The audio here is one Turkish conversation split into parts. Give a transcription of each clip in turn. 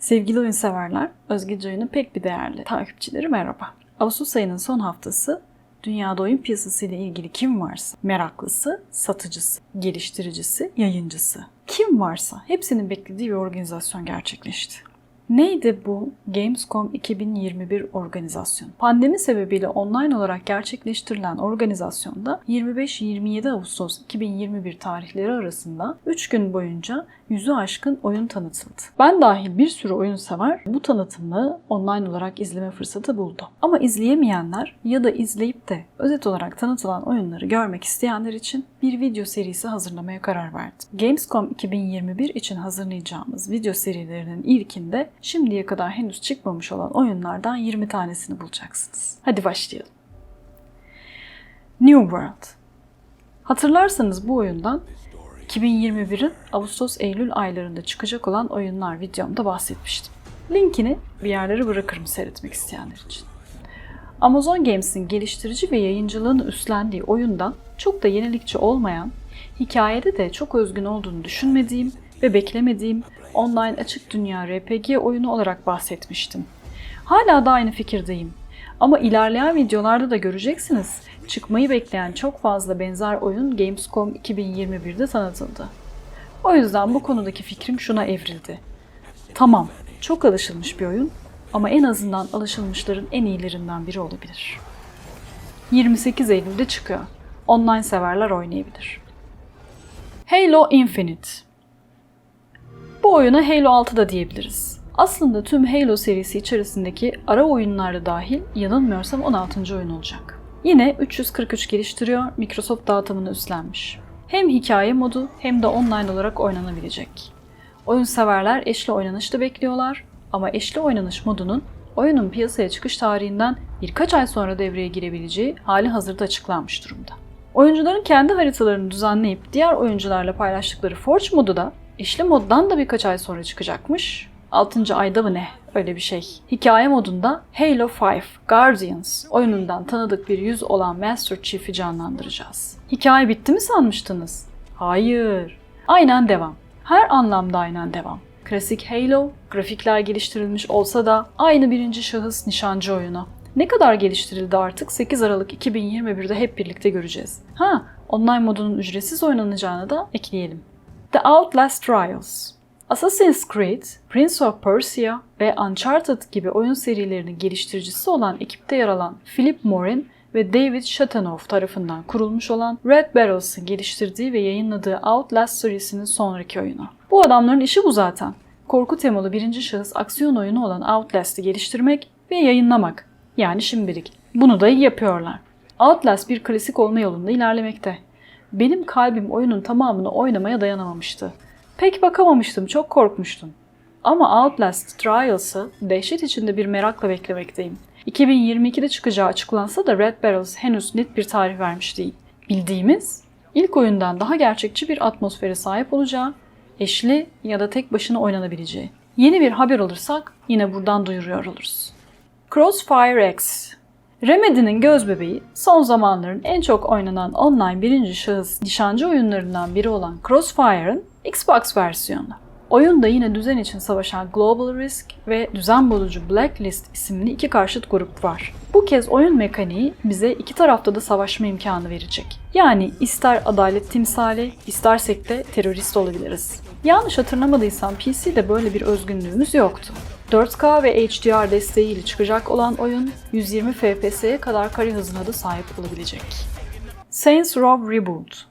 Sevgili oyun severler, Özge Cayı'nın pek bir değerli takipçileri merhaba. Ağustos ayının son haftası dünyada oyun piyasası ile ilgili kim varsa meraklısı, satıcısı, geliştiricisi, yayıncısı. Kim varsa hepsinin beklediği bir organizasyon gerçekleşti. Neydi bu Gamescom 2021 organizasyonu? Pandemi sebebiyle online olarak gerçekleştirilen organizasyonda 25-27 Ağustos 2021 tarihleri arasında 3 gün boyunca yüzü aşkın oyun tanıtıldı. Ben dahil bir sürü oyun sever bu tanıtımı online olarak izleme fırsatı buldu. Ama izleyemeyenler ya da izleyip de özet olarak tanıtılan oyunları görmek isteyenler için bir video serisi hazırlamaya karar verdim. Gamescom 2021 için hazırlayacağımız video serilerinin ilkinde şimdiye kadar henüz çıkmamış olan oyunlardan 20 tanesini bulacaksınız. Hadi başlayalım. New World. Hatırlarsanız bu oyundan 2021'in Ağustos-Eylül aylarında çıkacak olan oyunlar videomda bahsetmiştim. Linkini bir yerlere bırakırım seyretmek isteyenler için. Amazon Games'in geliştirici ve yayıncılığını üstlendiği oyundan çok da yenilikçi olmayan, hikayede de çok özgün olduğunu düşünmediğim ve beklemediğim online açık dünya RPG oyunu olarak bahsetmiştim. Hala da aynı fikirdeyim. Ama ilerleyen videolarda da göreceksiniz. Çıkmayı bekleyen çok fazla benzer oyun Gamescom 2021'de tanıtıldı. O yüzden bu konudaki fikrim şuna evrildi. Tamam, çok alışılmış bir oyun ama en azından alışılmışların en iyilerinden biri olabilir. 28 Eylül'de çıkıyor. Online severler oynayabilir. Halo Infinite Bu oyuna Halo 6 da diyebiliriz. Aslında tüm Halo serisi içerisindeki ara oyunlarda dahil yanılmıyorsam 16. oyun olacak. Yine 343 geliştiriyor, Microsoft dağıtımını üstlenmiş. Hem hikaye modu hem de online olarak oynanabilecek. Oyun severler eşli oynanışta bekliyorlar ama eşli oynanış modunun oyunun piyasaya çıkış tarihinden birkaç ay sonra devreye girebileceği hali hazırda açıklanmış durumda. Oyuncuların kendi haritalarını düzenleyip diğer oyuncularla paylaştıkları Forge modu da eşli moddan da birkaç ay sonra çıkacakmış. 6. ayda mı ne? Öyle bir şey. Hikaye modunda Halo 5 Guardians oyunundan tanıdık bir yüz olan Master Chief'i canlandıracağız. Hikaye bitti mi sanmıştınız? Hayır. Aynen devam. Her anlamda aynen devam. Klasik Halo, grafikler geliştirilmiş olsa da aynı birinci şahıs nişancı oyunu. Ne kadar geliştirildi artık 8 Aralık 2021'de hep birlikte göreceğiz. Ha, online modunun ücretsiz oynanacağını da ekleyelim. The Outlast Trials Assassin's Creed, Prince of Persia ve Uncharted gibi oyun serilerinin geliştiricisi olan ekipte yer alan Philip Morin ve David Chatenoff tarafından kurulmuş olan Red Barrels'ın geliştirdiği ve yayınladığı Outlast serisinin sonraki oyunu. Bu adamların işi bu zaten. Korku temalı birinci şahıs aksiyon oyunu olan Outlast'ı geliştirmek ve yayınlamak. Yani şimdilik. Bunu da iyi yapıyorlar. Outlast bir klasik olma yolunda ilerlemekte. Benim kalbim oyunun tamamını oynamaya dayanamamıştı. Pek bakamamıştım, çok korkmuştum. Ama Outlast Trials'ı dehşet içinde bir merakla beklemekteyim. 2022'de çıkacağı açıklansa da Red Barrels henüz net bir tarih vermiş değil. Bildiğimiz, ilk oyundan daha gerçekçi bir atmosfere sahip olacağı, eşli ya da tek başına oynanabileceği. Yeni bir haber olursak yine buradan duyuruyor oluruz. Crossfire X Remedy'nin göz bebeği, son zamanların en çok oynanan online birinci şahıs nişancı oyunlarından biri olan Crossfire'ın Xbox versiyonu. Oyunda yine düzen için savaşan Global Risk ve düzen bozucu Blacklist isimli iki karşıt grup var. Bu kez oyun mekaniği bize iki tarafta da savaşma imkanı verecek. Yani ister adalet timsali, istersek de terörist olabiliriz. Yanlış hatırlamadıysam PC'de böyle bir özgünlüğümüz yoktu. 4K ve HDR desteğiyle çıkacak olan oyun 120 FPS'ye kadar kare hızına da sahip olabilecek. Saints Row Reboot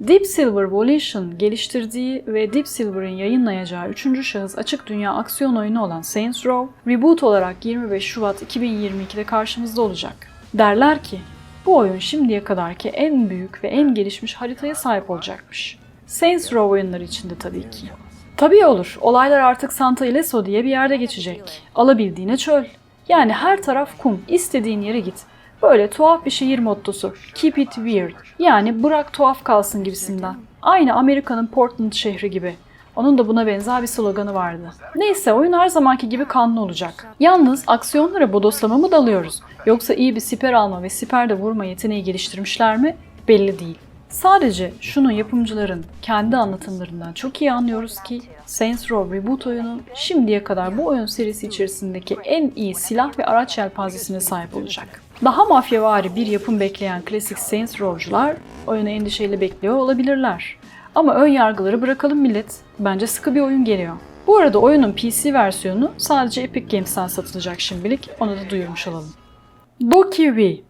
Deep Silver Volition geliştirdiği ve Deep Silver'ın yayınlayacağı 3. şahıs açık dünya aksiyon oyunu olan Saints Row, reboot olarak 25 Şubat 2022'de karşımızda olacak. Derler ki, bu oyun şimdiye kadarki en büyük ve en gelişmiş haritaya sahip olacakmış. Saints Row oyunları içinde tabii ki. Tabii olur, olaylar artık Santa Ileso diye bir yerde geçecek. Alabildiğine çöl. Yani her taraf kum, istediğin yere git. Böyle tuhaf bir şehir mottosu. Keep it weird. Yani bırak tuhaf kalsın gibisinden. Aynı Amerika'nın Portland şehri gibi. Onun da buna benzer bir sloganı vardı. Neyse oyun her zamanki gibi kanlı olacak. Yalnız aksiyonlara bodoslama mı dalıyoruz? Yoksa iyi bir siper alma ve siperde vurma yeteneği geliştirmişler mi? Belli değil. Sadece şunu yapımcıların kendi anlatımlarından çok iyi anlıyoruz ki Saints Row Reboot oyunu şimdiye kadar bu oyun serisi içerisindeki en iyi silah ve araç yelpazesine sahip olacak. Daha mafyavari bir yapım bekleyen klasik Saints Row'cular oyunu endişeyle bekliyor olabilirler. Ama ön yargıları bırakalım millet. Bence sıkı bir oyun geliyor. Bu arada oyunun PC versiyonu sadece Epic Games'ten satılacak şimdilik. Onu da duyurmuş olalım. Doki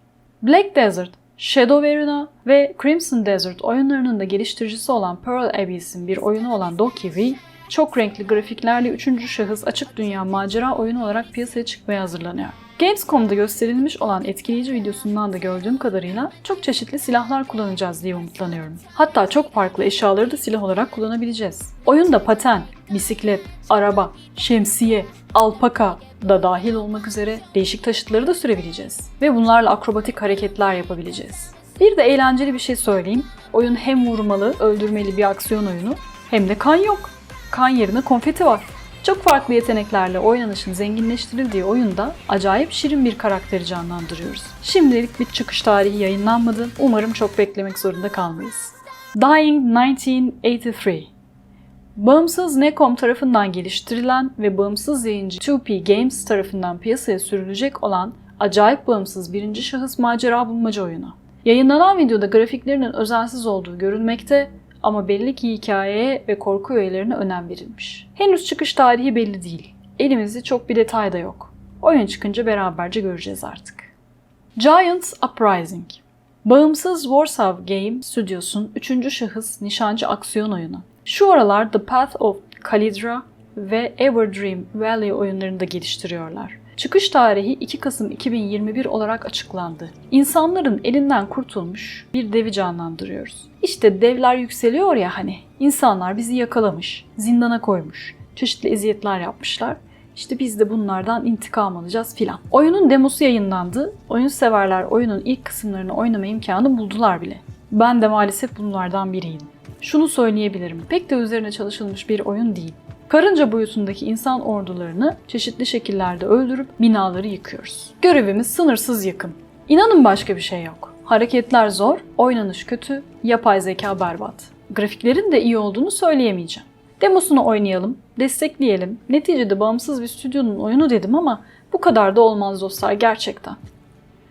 Black Desert, Shadow Arena ve Crimson Desert oyunlarının da geliştiricisi olan Pearl Abyss'in bir oyunu olan Doki çok renkli grafiklerle 3. şahıs açık dünya macera oyunu olarak piyasaya çıkmaya hazırlanıyor. Gamescom'da gösterilmiş olan etkileyici videosundan da gördüğüm kadarıyla çok çeşitli silahlar kullanacağız diye umutlanıyorum. Hatta çok farklı eşyaları da silah olarak kullanabileceğiz. Oyunda paten, bisiklet, araba, şemsiye, alpaka da dahil olmak üzere değişik taşıtları da sürebileceğiz. Ve bunlarla akrobatik hareketler yapabileceğiz. Bir de eğlenceli bir şey söyleyeyim. Oyun hem vurmalı, öldürmeli bir aksiyon oyunu hem de kan yok. Kan yerine konfeti var. Çok farklı yeteneklerle oynanışın zenginleştirildiği oyunda acayip şirin bir karakteri canlandırıyoruz. Şimdilik bir çıkış tarihi yayınlanmadı. Umarım çok beklemek zorunda kalmayız. Dying 1983 Bağımsız Necom tarafından geliştirilen ve bağımsız yayıncı 2P Games tarafından piyasaya sürülecek olan acayip bağımsız birinci şahıs macera bulmaca oyunu. Yayınlanan videoda grafiklerinin özensiz olduğu görülmekte ama belli ki hikayeye ve korku öğelerine önem verilmiş. Henüz çıkış tarihi belli değil. Elimizde çok bir detay da yok. Oyun çıkınca beraberce göreceğiz artık. Giants Uprising Bağımsız Warsaw Game Studios'un 3. şahıs nişancı aksiyon oyunu. Şu aralar The Path of Kalidra ve Everdream Valley oyunlarını da geliştiriyorlar. Çıkış tarihi 2 Kasım 2021 olarak açıklandı. İnsanların elinden kurtulmuş bir devi canlandırıyoruz. İşte devler yükseliyor ya hani. İnsanlar bizi yakalamış, zindana koymuş, çeşitli eziyetler yapmışlar. İşte biz de bunlardan intikam alacağız filan. Oyunun demosu yayınlandı. Oyun severler oyunun ilk kısımlarını oynama imkanı buldular bile. Ben de maalesef bunlardan biriyim. Şunu söyleyebilirim. Pek de üzerine çalışılmış bir oyun değil. Karınca boyutundaki insan ordularını çeşitli şekillerde öldürüp binaları yıkıyoruz. Görevimiz sınırsız yakın. İnanın başka bir şey yok. Hareketler zor, oynanış kötü, yapay zeka berbat. Grafiklerin de iyi olduğunu söyleyemeyeceğim. Demosunu oynayalım, destekleyelim. Neticede bağımsız bir stüdyonun oyunu dedim ama bu kadar da olmaz dostlar gerçekten.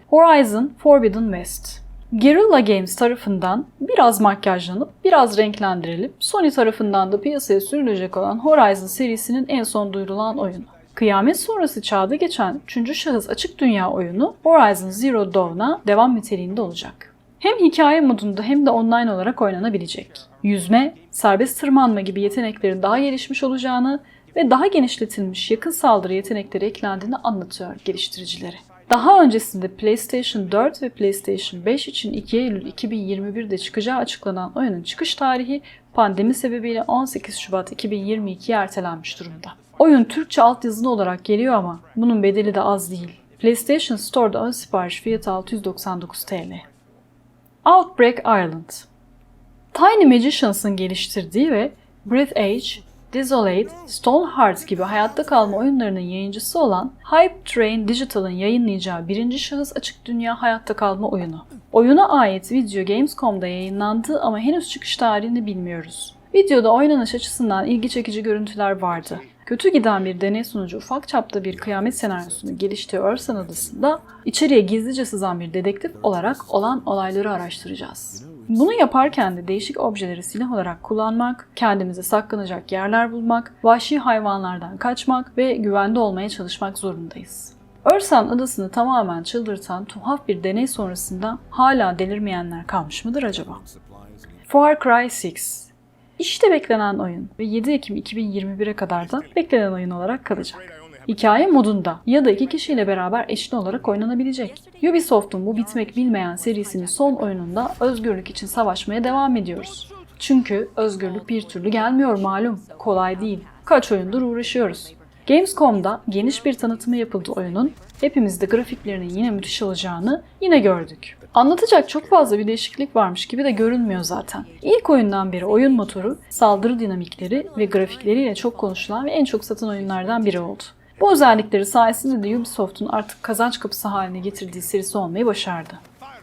Horizon Forbidden West Guerrilla Games tarafından biraz makyajlanıp biraz renklendirilip Sony tarafından da piyasaya sürülecek olan Horizon serisinin en son duyurulan oyunu. Kıyamet sonrası çağda geçen 3. şahıs açık dünya oyunu Horizon Zero Dawn'a devam niteliğinde olacak. Hem hikaye modunda hem de online olarak oynanabilecek. Yüzme, serbest tırmanma gibi yeteneklerin daha gelişmiş olacağını ve daha genişletilmiş yakın saldırı yetenekleri eklendiğini anlatıyor geliştiricileri. Daha öncesinde PlayStation 4 ve PlayStation 5 için 2 Eylül 2021'de çıkacağı açıklanan oyunun çıkış tarihi pandemi sebebiyle 18 Şubat 2022'ye ertelenmiş durumda. Oyun Türkçe altyazılı olarak geliyor ama bunun bedeli de az değil. PlayStation Store'da ön sipariş fiyatı 699 TL. Outbreak Ireland Tiny Magicians'ın geliştirdiği ve Breath Age, Desolate, Stoneheart gibi hayatta kalma oyunlarının yayıncısı olan Hype Train Digital'ın yayınlayacağı birinci şahıs açık dünya hayatta kalma oyunu. Oyuna ait video Gamescom'da yayınlandı ama henüz çıkış tarihini bilmiyoruz. Videoda oynanış açısından ilgi çekici görüntüler vardı. Kötü giden bir deney sonucu ufak çapta bir kıyamet senaryosunu geliştiği Örsen Adası'nda içeriye gizlice sızan bir dedektif olarak olan olayları araştıracağız. Bunu yaparken de değişik objeleri silah olarak kullanmak, kendimize saklanacak yerler bulmak, vahşi hayvanlardan kaçmak ve güvende olmaya çalışmak zorundayız. Örsan adasını tamamen çıldırtan tuhaf bir deney sonrasında hala delirmeyenler kalmış mıdır acaba? Far Cry 6 İşte beklenen oyun ve 7 Ekim 2021'e kadar da beklenen oyun olarak kalacak. Hikaye modunda ya da iki kişiyle beraber eşli olarak oynanabilecek. Ubisoft'un bu bitmek bilmeyen serisinin son oyununda özgürlük için savaşmaya devam ediyoruz. Çünkü özgürlük bir türlü gelmiyor malum. Kolay değil. Kaç oyundur uğraşıyoruz. Gamescom'da geniş bir tanıtımı yapıldı oyunun. Hepimiz de grafiklerinin yine müthiş olacağını yine gördük. Anlatacak çok fazla bir değişiklik varmış gibi de görünmüyor zaten. İlk oyundan beri oyun motoru, saldırı dinamikleri ve grafikleriyle çok konuşulan ve en çok satın oyunlardan biri oldu. Bu özellikleri sayesinde de Ubisoft'un artık kazanç kapısı haline getirdiği serisi olmayı başardı.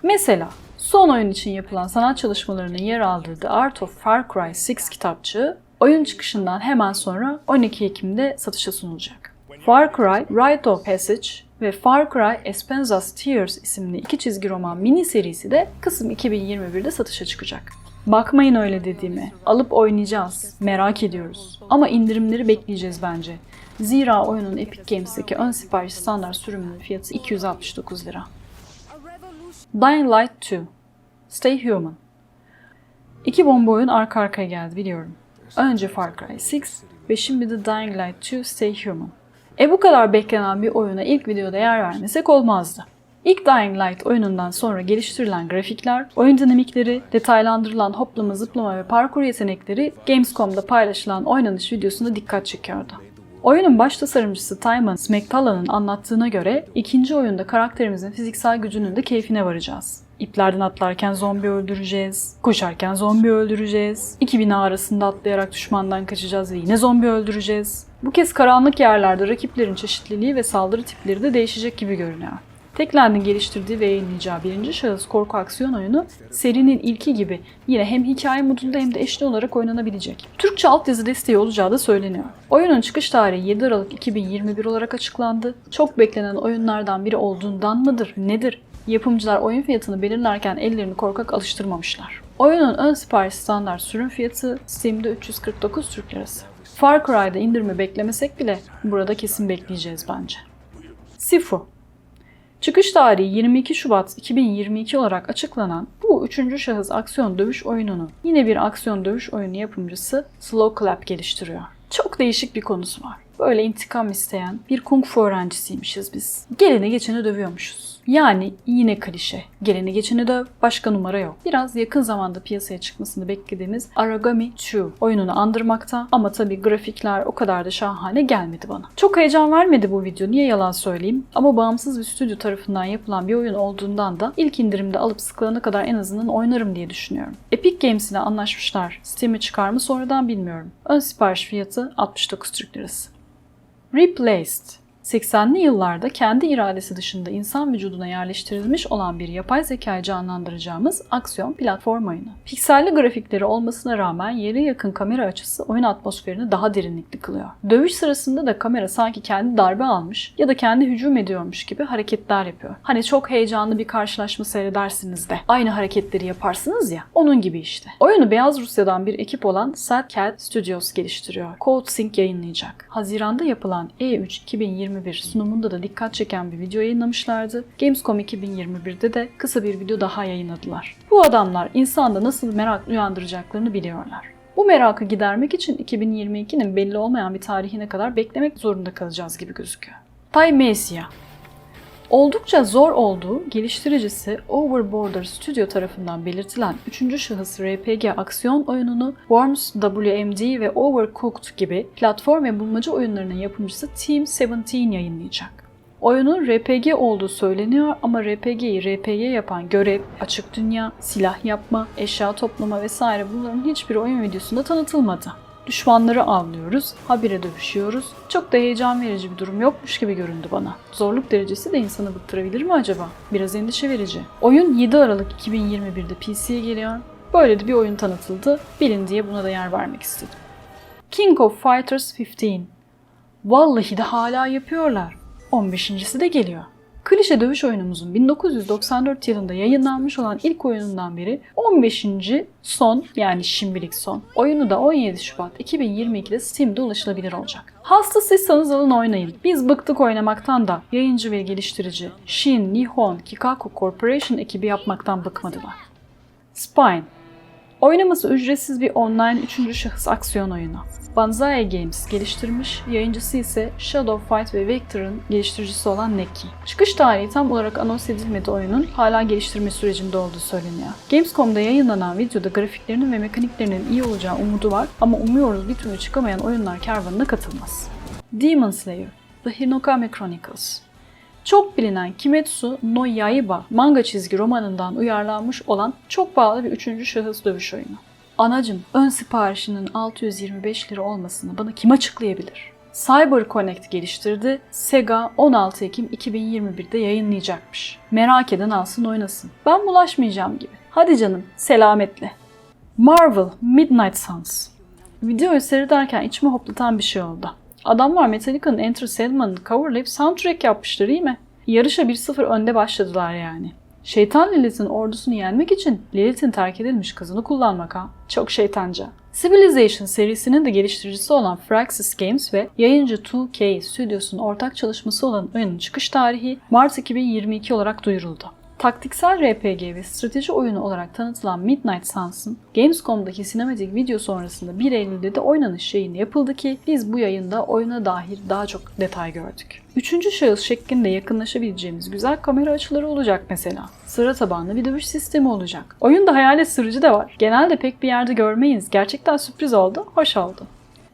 Mesela Son oyun için yapılan sanat çalışmalarının yer aldığı The Art of Far Cry 6 kitapçığı oyun çıkışından hemen sonra 12 Ekim'de satışa sunulacak. Far Cry Rite of Passage ve Far Cry Espenza's Tears isimli iki çizgi roman mini serisi de Kasım 2021'de satışa çıkacak. Bakmayın öyle dediğime. Alıp oynayacağız. Merak ediyoruz. Ama indirimleri bekleyeceğiz bence. Zira oyunun Epic Games'teki ön sipariş standart sürümünün fiyatı 269 lira. Dying Light 2 Stay Human İki bomba oyun arka arkaya geldi biliyorum. Önce Far Cry 6 ve şimdi de Dying Light 2 Stay Human. E bu kadar beklenen bir oyuna ilk videoda yer vermesek olmazdı. İlk Dying Light oyunundan sonra geliştirilen grafikler, oyun dinamikleri, detaylandırılan hoplama, zıplama ve parkur yetenekleri Gamescom'da paylaşılan oynanış videosunda dikkat çekiyordu. Oyunun baş tasarımcısı Tymon Smektala'nın anlattığına göre ikinci oyunda karakterimizin fiziksel gücünün de keyfine varacağız. İplerden atlarken zombi öldüreceğiz, koşarken zombi öldüreceğiz, iki bina arasında atlayarak düşmandan kaçacağız ve yine zombi öldüreceğiz. Bu kez karanlık yerlerde rakiplerin çeşitliliği ve saldırı tipleri de değişecek gibi görünüyor. Techland'in geliştirdiği ve yayınlayacağı birinci şahıs korku aksiyon oyunu serinin ilki gibi yine hem hikaye modunda hem de eşli olarak oynanabilecek. Türkçe altyazı desteği olacağı da söyleniyor. Oyunun çıkış tarihi 7 Aralık 2021 olarak açıklandı. Çok beklenen oyunlardan biri olduğundan mıdır, nedir? Yapımcılar oyun fiyatını belirlerken ellerini korkak alıştırmamışlar. Oyunun ön sipariş standart sürüm fiyatı Steam'de 349 Türk Lirası. Far Cry'da indirme beklemesek bile burada kesin bekleyeceğiz bence. Sifu Çıkış tarihi 22 Şubat 2022 olarak açıklanan bu üçüncü şahıs aksiyon dövüş oyununu yine bir aksiyon dövüş oyunu yapımcısı Slow Clap geliştiriyor. Çok değişik bir konusu var. Böyle intikam isteyen bir kung fu öğrencisiymişiz biz. Gelene geçeni dövüyormuşuz. Yani yine klişe. Geleni geçeni döv, başka numara yok. Biraz yakın zamanda piyasaya çıkmasını beklediğimiz Aragami 2 oyununu andırmakta ama tabii grafikler o kadar da şahane gelmedi bana. Çok heyecan vermedi bu video, niye yalan söyleyeyim? Ama bağımsız bir stüdyo tarafından yapılan bir oyun olduğundan da ilk indirimde alıp sıkılana kadar en azından oynarım diye düşünüyorum. Epic Games ile anlaşmışlar. Steam'e çıkar mı sonradan bilmiyorum. Ön sipariş fiyatı 69 Türk Lirası. Replaced 80'li yıllarda kendi iradesi dışında insan vücuduna yerleştirilmiş olan bir yapay zekayı canlandıracağımız aksiyon platform oyunu. Pikselli grafikleri olmasına rağmen yere yakın kamera açısı oyun atmosferini daha derinlikli kılıyor. Dövüş sırasında da kamera sanki kendi darbe almış ya da kendi hücum ediyormuş gibi hareketler yapıyor. Hani çok heyecanlı bir karşılaşma seyredersiniz de aynı hareketleri yaparsınız ya onun gibi işte. Oyunu Beyaz Rusya'dan bir ekip olan Sad Cat Studios geliştiriyor. Code Sync yayınlayacak. Haziranda yapılan E E3 2020 2021 sunumunda da dikkat çeken bir video yayınlamışlardı. Gamescom 2021'de de kısa bir video daha yayınladılar. Bu adamlar insanda nasıl merak uyandıracaklarını biliyorlar. Bu merakı gidermek için 2022'nin belli olmayan bir tarihine kadar beklemek zorunda kalacağız gibi gözüküyor. Thymesia Oldukça zor olduğu geliştiricisi Overborder Studio tarafından belirtilen 3. şahıs RPG aksiyon oyununu Worms WMD ve Overcooked gibi platform ve bulmaca oyunlarının yapımcısı Team 17 yayınlayacak. Oyunun RPG olduğu söyleniyor ama RPG'yi RPG yapan görev, açık dünya, silah yapma, eşya toplama vesaire bunların hiçbir oyun videosunda tanıtılmadı. Düşmanları avlıyoruz, habire dövüşüyoruz. Çok da heyecan verici bir durum yokmuş gibi göründü bana. Zorluk derecesi de insanı bıktırabilir mi acaba? Biraz endişe verici. Oyun 7 Aralık 2021'de PC'ye geliyor. Böyle de bir oyun tanıtıldı. Bilin diye buna da yer vermek istedim. King of Fighters 15. Vallahi de hala yapıyorlar. 15.si de geliyor. Klişe dövüş oyunumuzun 1994 yılında yayınlanmış olan ilk oyunundan biri 15. son yani şimdilik son. Oyunu da 17 Şubat 2022'de Steam'de ulaşılabilir olacak. Hastasıysanız alın oynayın. Biz bıktık oynamaktan da yayıncı ve geliştirici Shin Nihon Kikaku Corporation ekibi yapmaktan bıkmadılar. Spine Oynaması ücretsiz bir online 3. şahıs aksiyon oyunu. Banzai Games geliştirmiş, yayıncısı ise Shadow Fight ve Vector'ın geliştiricisi olan Neki. Çıkış tarihi tam olarak anons edilmedi oyunun, hala geliştirme sürecinde olduğu söyleniyor. Gamescom'da yayınlanan videoda grafiklerinin ve mekaniklerinin iyi olacağı umudu var ama umuyoruz bir türlü çıkamayan oyunlar kervanına katılmaz. Demon Slayer The Hinokami Chronicles çok bilinen Kimetsu no Yaiba manga çizgi romanından uyarlanmış olan çok pahalı bir üçüncü şahıs dövüş oyunu. Anacım ön siparişinin 625 lira olmasını bana kim açıklayabilir? CyberConnect geliştirdi. Sega 16 Ekim 2021'de yayınlayacakmış. Merak eden alsın oynasın. Ben bulaşmayacağım gibi. Hadi canım, selametle. Marvel Midnight Suns. Videoyu seyrederken içimi hoplatan bir şey oldu. Adamlar Metallica'nın Enter Sandman'ı coverlayıp soundtrack yapmışlar iyi mi? Yarışa 1-0 önde başladılar yani. Şeytan Lilith'in ordusunu yenmek için Lilith'in terk edilmiş kızını kullanmak ha. Çok şeytanca. Civilization serisinin de geliştiricisi olan Firaxis Games ve yayıncı 2K Studios'un ortak çalışması olan oyunun çıkış tarihi Mart 2022 olarak duyuruldu. Taktiksel RPG ve strateji oyunu olarak tanıtılan Midnight Suns'ın Gamescom'daki sinematik video sonrasında 1 Eylül'de de oynanış yayını yapıldı ki biz bu yayında oyuna dair daha çok detay gördük. Üçüncü şahıs şeklinde yakınlaşabileceğimiz güzel kamera açıları olacak mesela. Sıra tabanlı bir dövüş sistemi olacak. Oyunda hayalet sürücü de var. Genelde pek bir yerde görmeyiz. Gerçekten sürpriz oldu, hoş oldu.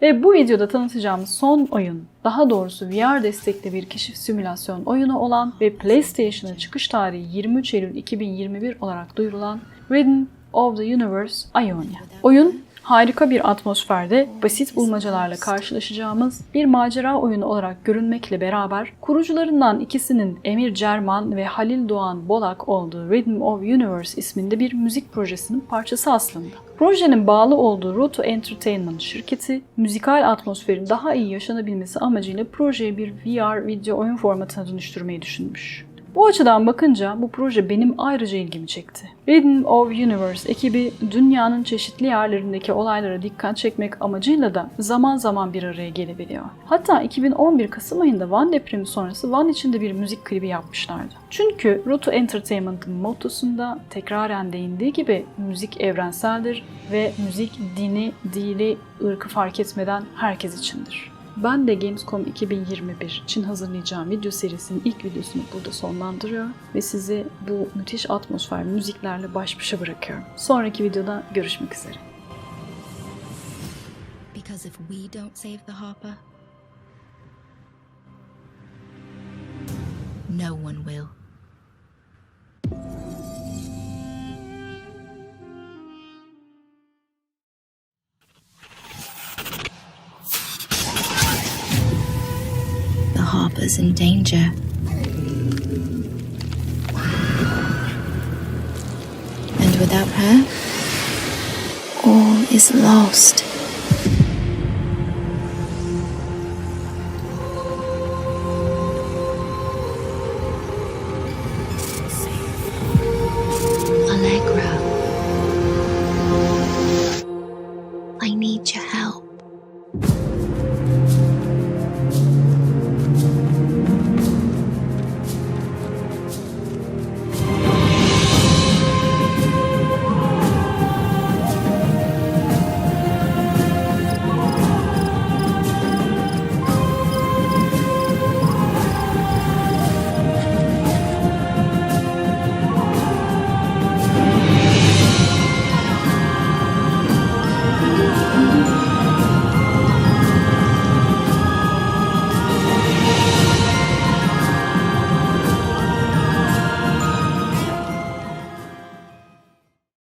Ve bu videoda tanıtacağımız son oyun, daha doğrusu VR destekli bir keşif simülasyon oyunu olan ve PlayStation'a çıkış tarihi 23 Eylül 2021 olarak duyurulan Rhythm of the Universe Ionia. Oyun harika bir atmosferde basit bulmacalarla karşılaşacağımız bir macera oyunu olarak görünmekle beraber kurucularından ikisinin Emir Cerman ve Halil Doğan Bolak olduğu Rhythm of Universe isminde bir müzik projesinin parçası aslında. Projenin bağlı olduğu Roto Entertainment şirketi, müzikal atmosferin daha iyi yaşanabilmesi amacıyla projeyi bir VR video oyun formatına dönüştürmeyi düşünmüş. Bu açıdan bakınca bu proje benim ayrıca ilgimi çekti. Rhythm of Universe ekibi dünyanın çeşitli yerlerindeki olaylara dikkat çekmek amacıyla da zaman zaman bir araya gelebiliyor. Hatta 2011 Kasım ayında Van depremi sonrası Van için de bir müzik klibi yapmışlardı. Çünkü Roto Entertainment'ın mottosunda tekraren değindiği gibi müzik evrenseldir ve müzik dini, dili, ırkı fark etmeden herkes içindir. Ben de Gamescom 2021 için hazırlayacağım video serisinin ilk videosunu burada sonlandırıyor ve sizi bu müthiş atmosfer müziklerle baş başa bırakıyorum. Sonraki videoda görüşmek üzere. Because if we don't save the Harper, no one will. The Harper's in danger. And without her, all is lost.